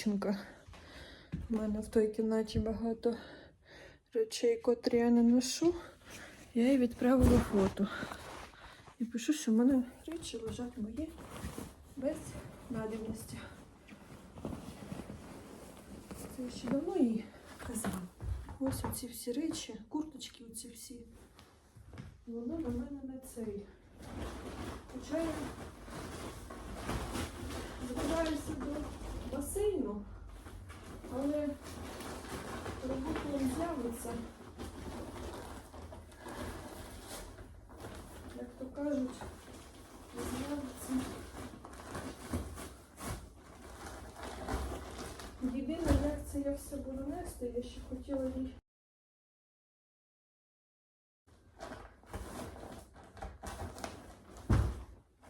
дівчинка. У мене в той кімнаті багато речей, котрі я не ношу. Я їй відправила фото. І пишу, що в мене речі лежать мої без надібності. Це ще давно їй казала. Ось оці всі речі, курточки оці всі. Воно на мене не цей. Хоча я забираюся до басейну, але робота не з'явиться. Як то кажуть, не з'явиться. Єдине, як це я все буду нести, я ще хотіла їй.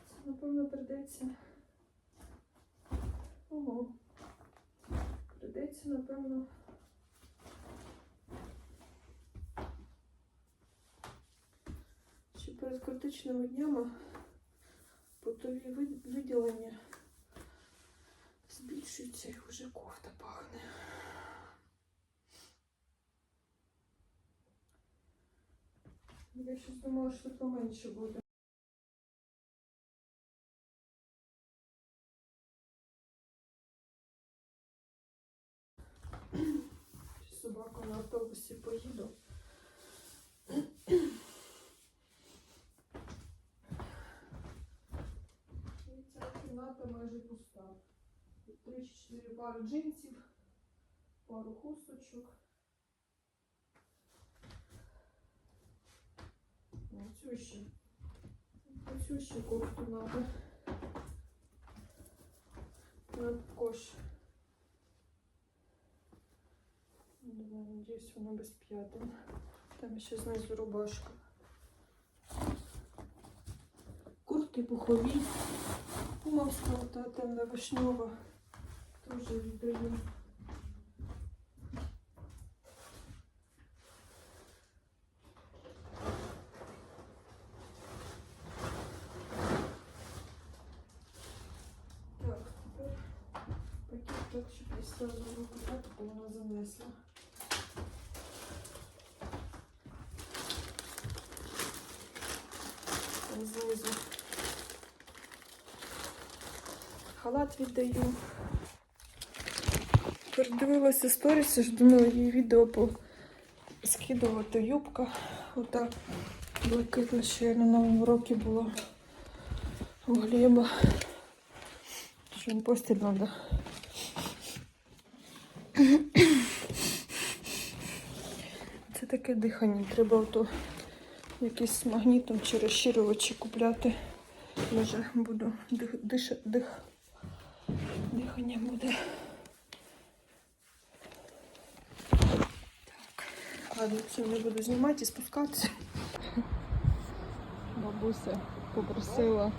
Це, напевно, прийдеться. Ого. Придеться, напевно. Ще перед критичними днями потові виділення збільшуються і вже кофта пахне. Я щось думала, що поменше буде. Автобусі поїду. І ця кімната майже пуста. Три чи чотири пари джинсів, пару хусточок. Оцю ще. Оцю ще кофту надо. Також. Думаю, надіюсь, вона без п'ятин. Там ще знизу рубашка. Куртки пухові. Пумовська та темна вишньова. Теж віддаю. Так, тепер пакет так, щоб я сразу руку так, бо вона занесла. Там знизу. Халат віддаю. Передивилася сторіс, ж думала їй відео по скидувати юбка. Ота блакитна ще на новому році була у Глеба. Що їм постіль треба. Це таке дихання. Треба ото якийсь з магнітом чи розширювачі купляти. Може буду дих, диш, дих, дихання буде. Так, ладно, все, не буду знімати і спускатися. Бабуся попросила,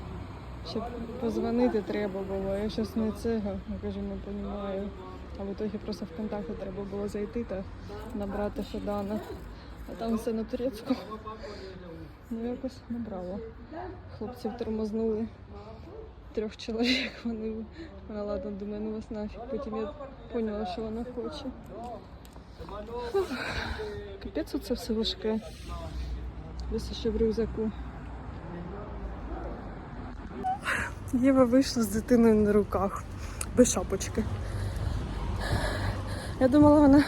щоб позвонити треба було. Я зараз не цього, я кажу, не розумію. А в итоге просто в контакти треба було зайти та набрати Федана. А там все на турецькому. Ну якось набрала. Хлопців тормознули. Трьох чоловік вони. Вона ладно, думаю, ну вас нафіг. Потім я поняла, що вона хоче. Фух, Капець оце все важке. Десь ще в рюкзаку. Єва вийшла з дитиною на руках, без шапочки. Я думала, вона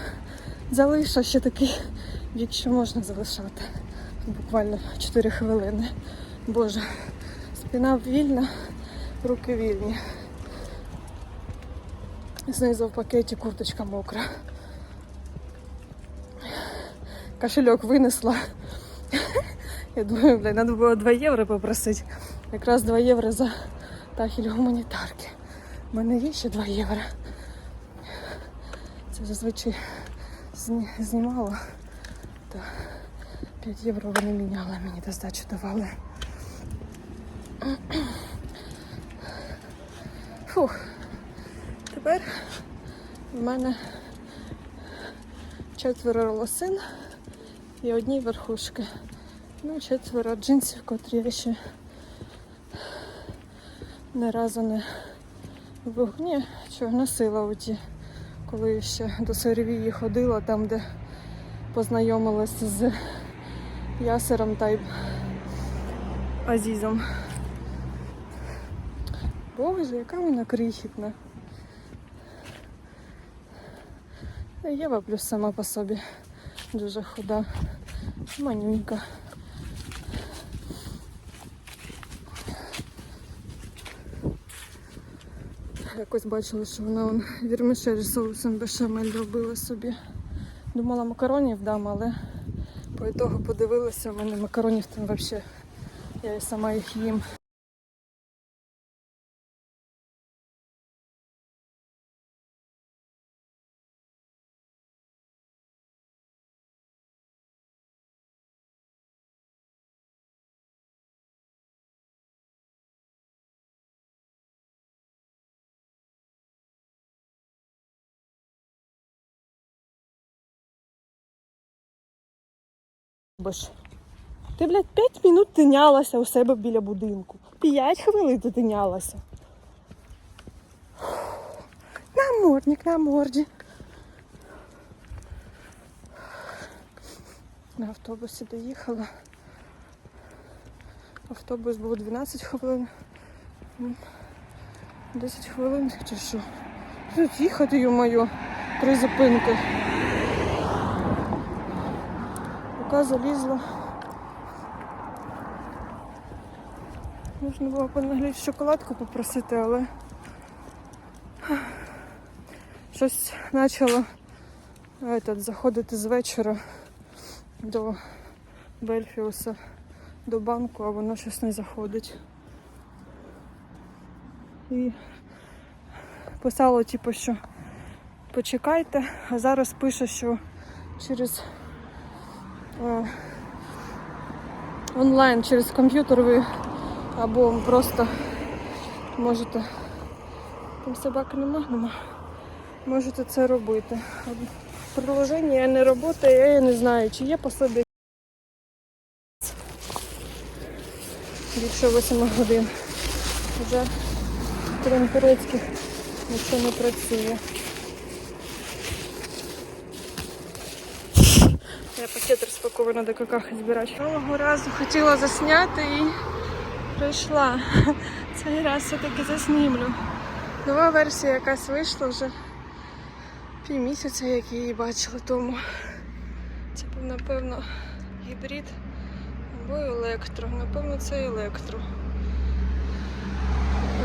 залишила ще такий вік, що можна залишати. буквально 4 хвилини. Боже, спина вільна, руки вільні. Знизу в пакеті курточка мокра. Кошельок винесла. Я думаю, блін, треба було 2 євро попросити. Якраз 2 євро за тахель гуманітарки. У мене є ще 2 євро. Це зазвичай зні- знімала. То 5 євро вони міняли, мені до здачу давали. Фух. Тепер в мене четверо лосин і одні верхушки. Ну, четверо джинсів, котрі я ще не разу не вогні, що носила оті, коли ще до Сервії ходила, там, де познайомилася з Ясером та Азізом. Боже, яка вона крихітна. Та Єва плюс сама по собі дуже худа, манюнька. Якось бачила, що вона вон вірмішель соусом бешамель робила собі. Думала, макаронів дам, але по ітогу подивилася, у мене макаронів там взагалі. Я і сама їх їм. Бож. Ти, блядь, 5 минут тинялася у себе біля будинку. 5 хвилин ти тинялася. Намордник на морді. На автобусі доїхала. Автобус був 12 хвилин. 10 хвилин чи що? Тут їхати, ю-моє, три зупинки. Поки залізла. Можна було понаглядь шоколадку попросити, але щось почало этот, заходити з вечора до Бельфіуса, до банку, а воно щось не заходить. І писало, типу, що почекайте, а зараз пише, що через е, онлайн, через комп'ютер ви або просто можете. Там собаки нема, нема. Можете це робити. Приложення не працює, я не знаю, чи є пособі. Більше 8 годин. Вже крім турецьких нічого не працює. Я пакет розпакована до какахи збирати. Нового разу хотіла засняти і прийшла. Цей раз все-таки заснімлю. Нова версія якась вийшла вже півмісяця, як я її бачила тому. Це напевно гібрид або електро. Напевно, це електро.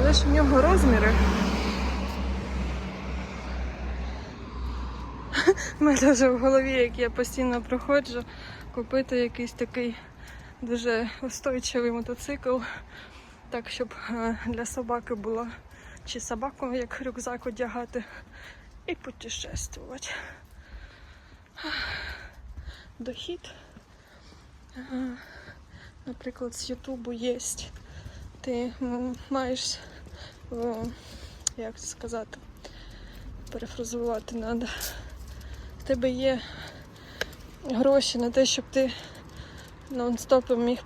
Але ж в нього розміри. У мене вже в голові, як я постійно проходжу, купити якийсь такий дуже устойчивий мотоцикл, так щоб е, для собаки було чи собаку як рюкзак одягати і путешествувати. Дохід. Е, Наприклад, з Ютубу є. Ти маєш, е, як це сказати, перефразувати треба. Тебе є гроші на те, щоб ти нон-стопом міг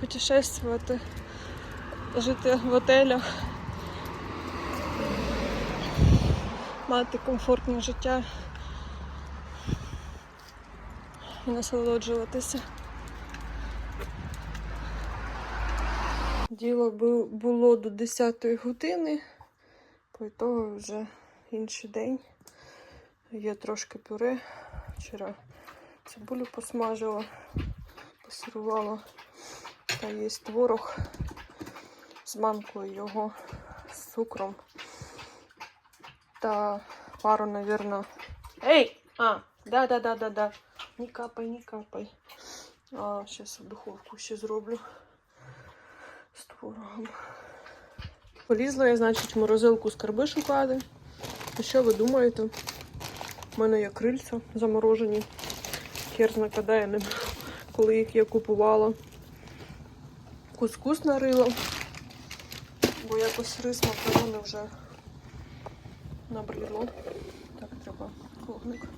путешествувати, жити в отелях, мати комфортне життя і насолоджуватися. Діло було до 10 години, по того вже інший день. Є трошки пюре. Вчора цибулю посмажила, Пасирувала. Та є творог з манкою його, з цукром. Та пару, наверное. Ей! А, да-да-да-да-да. Не капай, не капай. А, сейчас в духовку ще зроблю з творогом. Полізла я, значить, в морозилку скарби шукати. А що ви думаєте? У мене є крильця заморожені. Хер зна, я не коли їх я купувала. Кускус нарила. Бо якось рис макарони вже набридло. Так, треба вогник.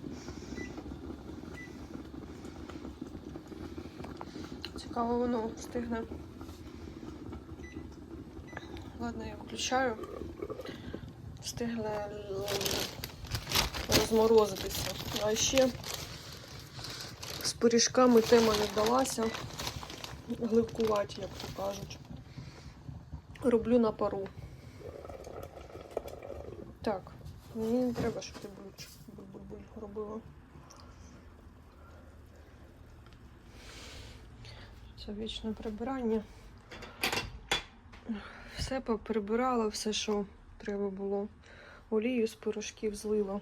Цікаво, воно встигне. Ладно, я включаю. Встигне л- розморозитися. А ще з пиріжками тема не вдалася. Гливкуваті, як то кажуть. Роблю на пару. Так, мені не треба, щоб ти буль-буль-буль робила. Це вічне прибирання. Все поприбирала, все, що треба було. Олію з пирожків злила.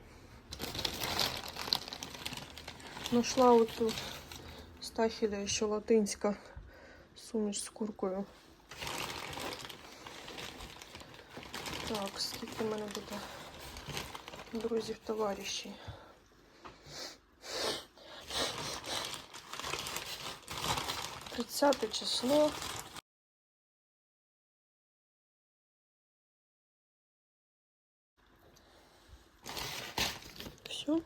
Нашла оту стахіля, що латинська суміш з куркою. Так, скільки в мене буде друзів, товаришів. Тридцяте число. Все.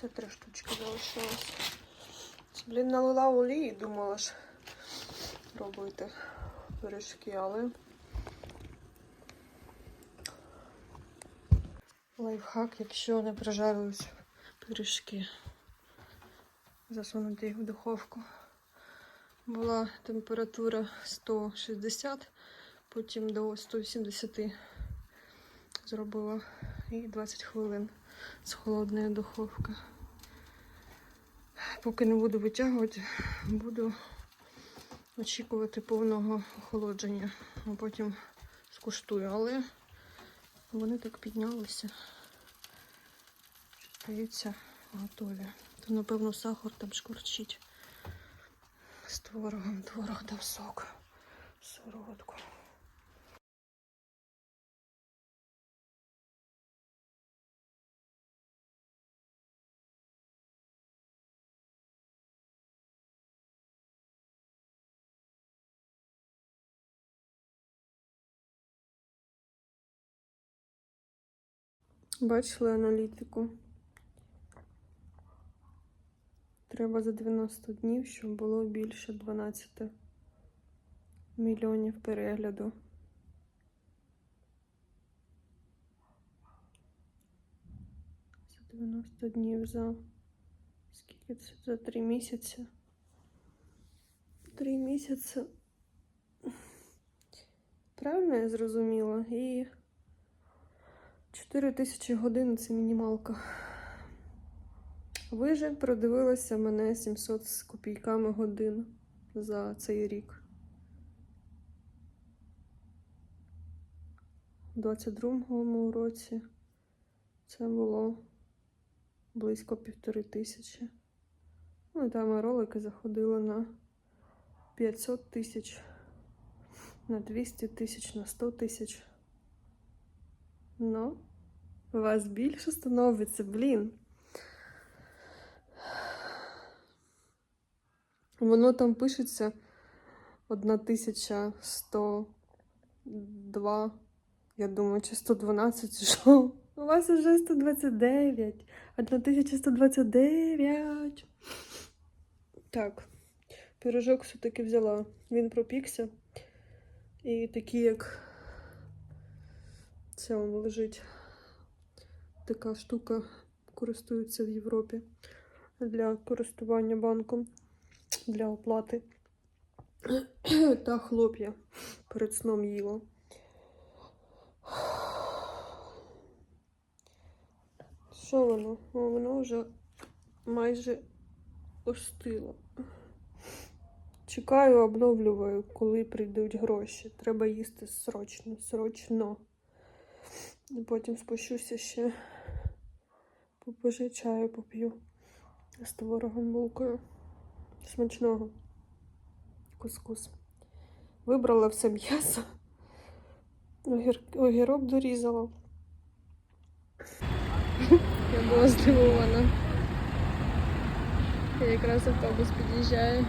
Це три штучки залишилось. Блін, налила олії, думала ж робити пиріжки, але лайфхак, якщо не прожарились пиріжки, засунути їх в духовку. Була температура 160, потім до 180 зробила і 20 хвилин з холодної духовки. Поки не буду витягувати, буду очікувати повного охолодження, а потім скуштую. Але вони так піднялися, що здається, готові. То, напевно, сахар там шкурчить з творогом. Творог дав сок. Сироватку. Бачили аналітику. Треба за 90 днів, щоб було більше 12 мільйонів перегляду. За 90 днів за скільки це? За 3 місяці. 3 місяці. Правильно я зрозуміла? І 4 тисячі годин це мінімалка. Ви же продивилися мене 700 з копійками годин за цей рік. У 22-му році це було близько півтори тисячі. Ну і там ролики заходили на 500 тисяч, на 200 тисяч, на 100 тисяч. Ну, вас більше становиться, блін. Воно там пишеться 1102. Я думаю, чи 112, чи що? У вас уже 129. 1129. Так, пирожок все-таки взяла. Він пропікся. І такий, як це лежить. Така штука користується в Європі для користування банком для оплати. Та хлоп'я перед сном їла. Що воно? О, воно вже майже остило. Чекаю, обновлюю, коли прийдуть гроші. Треба їсти срочно, срочно. І потім спущуся ще. Попишу чаю поп'ю з творогом булкою. Смачного. Кускус. Вибрала все м'ясо. Огір... Огірок дорізала. Я була здивована. Якраз автобус під'їжджає.